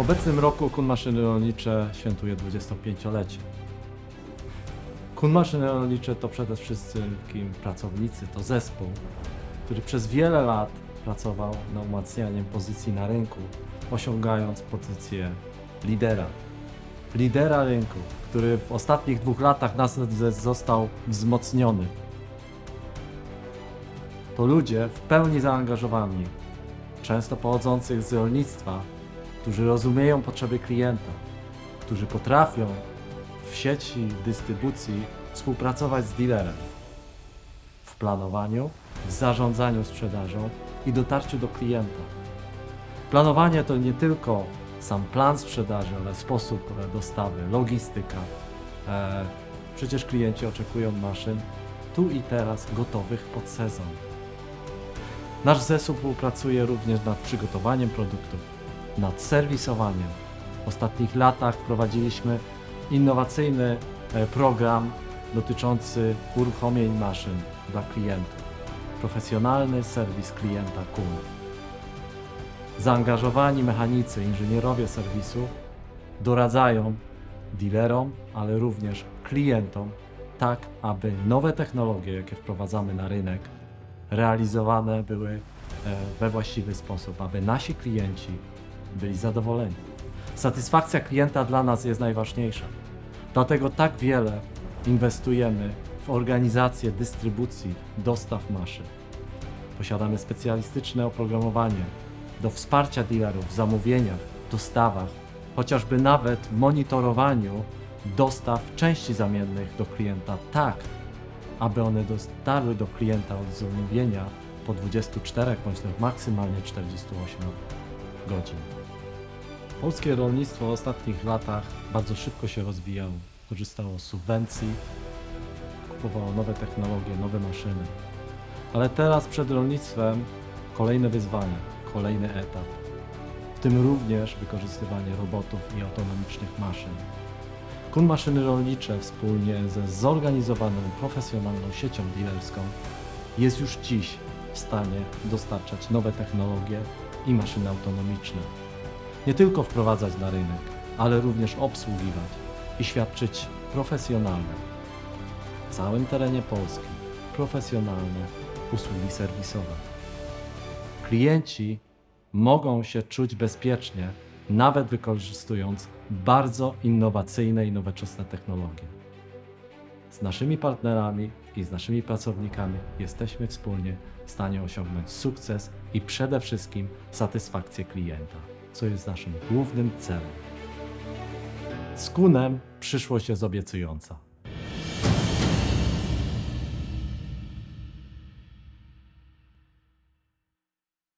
obecnym roku Kun Maszyny Rolnicze świętuje 25-lecie. Kun Maszyny Rolnicze to przede wszystkim pracownicy, to zespół, który przez wiele lat pracował nad umacnianiem pozycji na rynku, osiągając pozycję lidera. Lidera rynku, który w ostatnich dwóch latach nas został wzmocniony. To ludzie w pełni zaangażowani, często pochodzących z rolnictwa, którzy rozumieją potrzeby klienta, którzy potrafią w sieci dystrybucji współpracować z dealerem w planowaniu, w zarządzaniu sprzedażą i dotarciu do klienta. Planowanie to nie tylko sam plan sprzedaży, ale sposób dostawy, logistyka. E, przecież klienci oczekują maszyn tu i teraz gotowych pod sezon. Nasz zespół współpracuje również nad przygotowaniem produktów, nad serwisowaniem. W ostatnich latach wprowadziliśmy innowacyjny e, program dotyczący uruchomień maszyn dla klientów. Profesjonalny serwis klienta KUN. Zaangażowani mechanicy, inżynierowie serwisu doradzają dealerom, ale również klientom, tak aby nowe technologie, jakie wprowadzamy na rynek, realizowane były e, we właściwy sposób, aby nasi klienci byli zadowoleni. Satysfakcja klienta dla nas jest najważniejsza. Dlatego tak wiele inwestujemy w organizację dystrybucji, dostaw maszyn. Posiadamy specjalistyczne oprogramowanie do wsparcia dealerów w zamówieniach, dostawach, chociażby nawet w monitorowaniu dostaw części zamiennych do klienta, tak aby one dotarły do klienta od zamówienia po 24 bądź maksymalnie 48 godzin. Polskie rolnictwo w ostatnich latach bardzo szybko się rozwijało. Korzystało z subwencji, kupowało nowe technologie, nowe maszyny. Ale teraz przed rolnictwem kolejne wyzwania, kolejny etap. W tym również wykorzystywanie robotów i autonomicznych maszyn. Kun Maszyny Rolnicze wspólnie ze zorganizowaną profesjonalną siecią dealerską jest już dziś w stanie dostarczać nowe technologie i maszyny autonomiczne. Nie tylko wprowadzać na rynek, ale również obsługiwać i świadczyć profesjonalne w całym terenie Polski profesjonalne usługi serwisowe. Klienci mogą się czuć bezpiecznie, nawet wykorzystując bardzo innowacyjne i nowoczesne technologie. Z naszymi partnerami i z naszymi pracownikami jesteśmy wspólnie w stanie osiągnąć sukces i przede wszystkim satysfakcję klienta, co jest naszym głównym celem. Z Kunem przyszłość jest obiecująca.